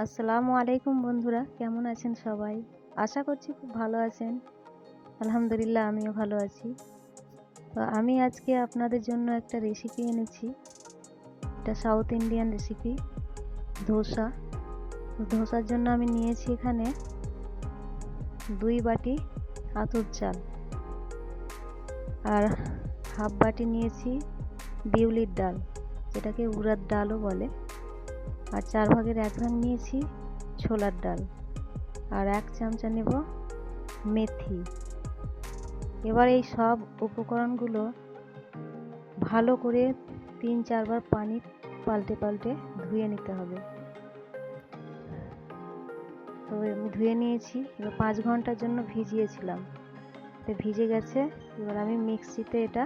আসসালামু আলাইকুম বন্ধুরা, কেমন আছেন সবাই? আশা করছি খুব ভালো আছেন। আলহামদুলিল্লাহ, আমিও ভালো আছি। তো আমি আজকে আপনাদের জন্য একটা রেসিপি এনেছি। এটা সাউথ ইন্ডিয়ান রেসিপি ধোসা। ধোসার জন্য আমি নিয়েছি এখানে দুই বাটি আতর চাল। আর হাফ বাটি নিয়েছি বিউলির ডাল, যেটাকে উড়ার ডালও বলে। আর চার ভাগের এক ভাগ নিয়েছি ছোলার ডাল। আর এক চামচা নেব মেথি। এবার এই সব উপকরণগুলো ভালো করে তিন চারবার পানি পাল্টে পাল্টে ধুয়ে নিতে হবে। তো আমি ধুয়ে নিয়েছি, এবার পাঁচ ঘণ্টার জন্য ভিজিয়েছিলাম। তো ভিজে গেছে, এবার আমি মিক্সিতে এটা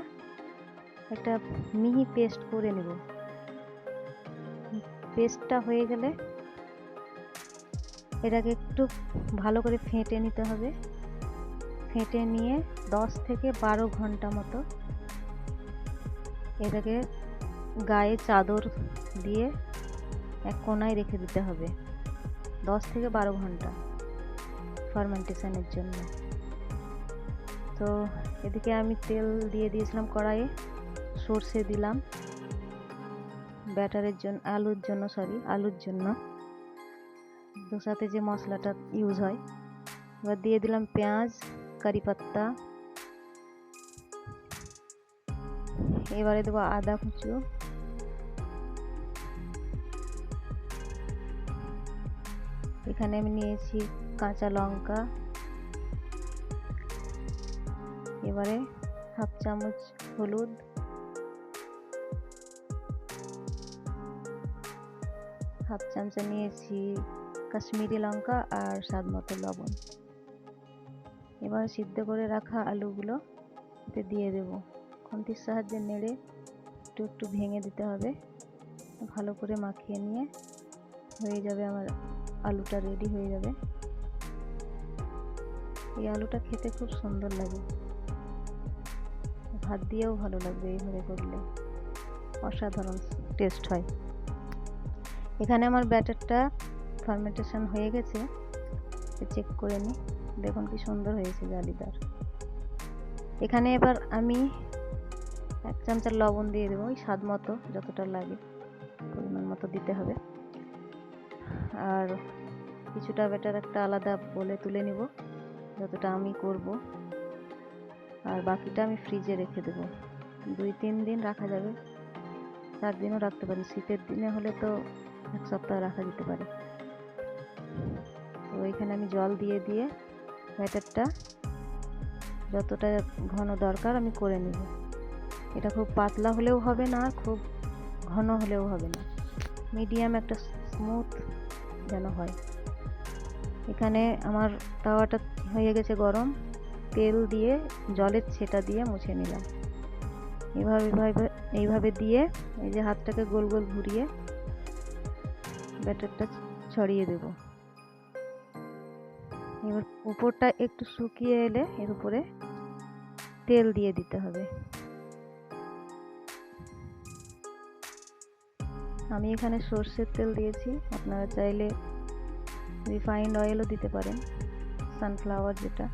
একটা মিহি পেস্ট করে নেব। পেস্টটা হয়ে গেলে এটাকে একটু ভালো করে ফেটে নিতে হবে। ফেটে নিয়ে দশ থেকে বারো ঘণ্টা মতো এটাকে গায়ে চাদর দিয়ে এক কোনায় রেখে দিতে হবে, দশ থেকে বারো ঘণ্টা ফার্মেন্টেশনের জন্য। তো এদিকে আমি তেল দিয়ে দিয়েছিলাম কড়াইয়ে, সর্ষে দিলাম। ব্যাটারের জন্য, আলুর জন্য সরি আলুর জন্য। দোসাতে যে মশলাটা ইউজ হয়, এবার দিয়ে দিলাম পেঁয়াজ, কারি পাত্তা। এবারে দেবো আদা কুচু। এখানে আমি নিয়েছি কাঁচা লঙ্কা। এবারে হাফ চামচ হলুদ। হাফ চামচা নিয়েছি কাশ্মীরি লঙ্কা আর স্বাদ মতো লবণ। এবার সিদ্ধ করে রাখা আলুগুলো এতে দিয়ে দেব। খুন্তির সাহায্যে নেড়ে একটু একটু ভেঙে দিতে হবে। ভালো করে মাখিয়ে নিয়ে হয়ে যাবে আমার আলুটা রেডি হয়ে যাবে। এই আলুটা খেতে খুব সুন্দর লাগে। ভাত দিয়েও ভালো লাগবে এইভাবে করলে। অসাধারণ টেস্ট হয়। এখানে আমার ব্যাটারটা ফার্মেন্টেশন হয়ে গেছে। চেক করে নিই দেখুন কি সুন্দর হয়েছে জালিদার। এখানে এবার আমি এক চামচার লবণ দিয়ে দেবো, ওই স্বাদ মতো যতটা লাগে, পরিমাণ মতো দিতে হবে। আর কিছুটা ব্যাটার একটা আলাদা বলে তুলে নিব, যতটা আমি করব। আর বাকিটা আমি ফ্রিজে রেখে দেবো। দুই, তিন দিন রাখা যাবে। চার দিনও রাখতে পারি। শীতের দিনে হলে তো এক সপ্তাহ রাখা যেতে পারে। তো এখানে আমি জল দিয়ে দিয়ে ব্যাটারটা যতটা ঘন দরকার আমি করে নেব। এটা খুব পাতলা হলেও হবে না, খুব ঘন হলেও হবে না। মিডিয়াম একটা স্মুথ যেন হয়। এখানে আমার তাওয়াটা হয়ে গেছে গরম। তেল দিয়ে, জলের ছেটা দিয়ে মুছে নিলাম। এভাবে এইভাবে এইভাবে দিয়ে এই যে হাতটাকে গোল গোল ঘুরিয়ে ব্যাটারটা ছড়িয়ে দেব। এবার উপরটা একটু শুকিয়ে এলে এর উপরে তেল দিয়ে দিতে হবে। আমি এখানে সর্ষের তেল দিয়েছি। আপনারা চাইলে রিফাইন্ড অয়েলও দিতে পারেন, সানফ্লাওয়ার যেটা।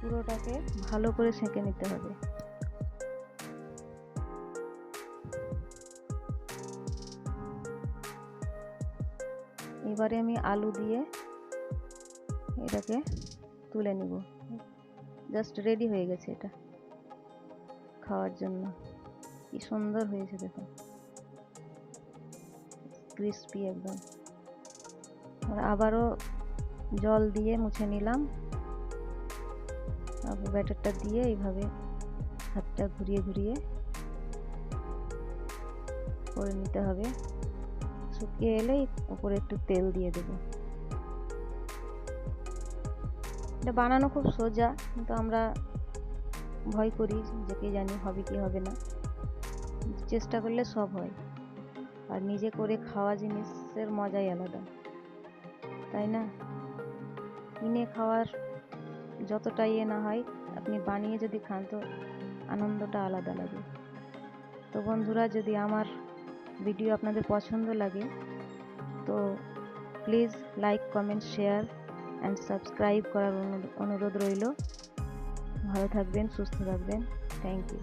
পুরোটাকে ভালো করে সেঁকে নিতে হবে। এবারে আমি আলু দিয়ে এটাকে তুলে নিব। জাস্ট রেডি হয়ে গেছে এটা খাওয়ার জন্য। কি সুন্দর হয়েছে দেখুন ক্রিস্পি একদম। আবারও জল দিয়ে মুছে নিলাম। আবার ব্যাটারটা দিয়ে এইভাবে হাতটা ঘুরিয়ে ঘুরিয়ে করে নিতে হবে। শুকিয়ে এলেই উপরে একটু তেল দিয়ে দেব। এটা বানানো খুব সোজা, কিন্তু আমরা ভয় করি যে কে জানি হবে কি হবে না। চেষ্টা করলে সব হয়। আর নিজে করে খাওয়া জিনিসের মজাই আলাদা। তাই না? কিনে খাওয়ার যতটা ইয়ে না হয়, আপনি বানিয়ে যদি খান তো আনন্দটা আলাদা লাগে। তো বন্ধুরা, যদি আমার ভিডিও আপনাদের পছন্দ লাগে, তো please like comment share and subscribe করার অনুরোধ রইল। ভালো থাকবেন, সুস্থ থাকবেন। Thank you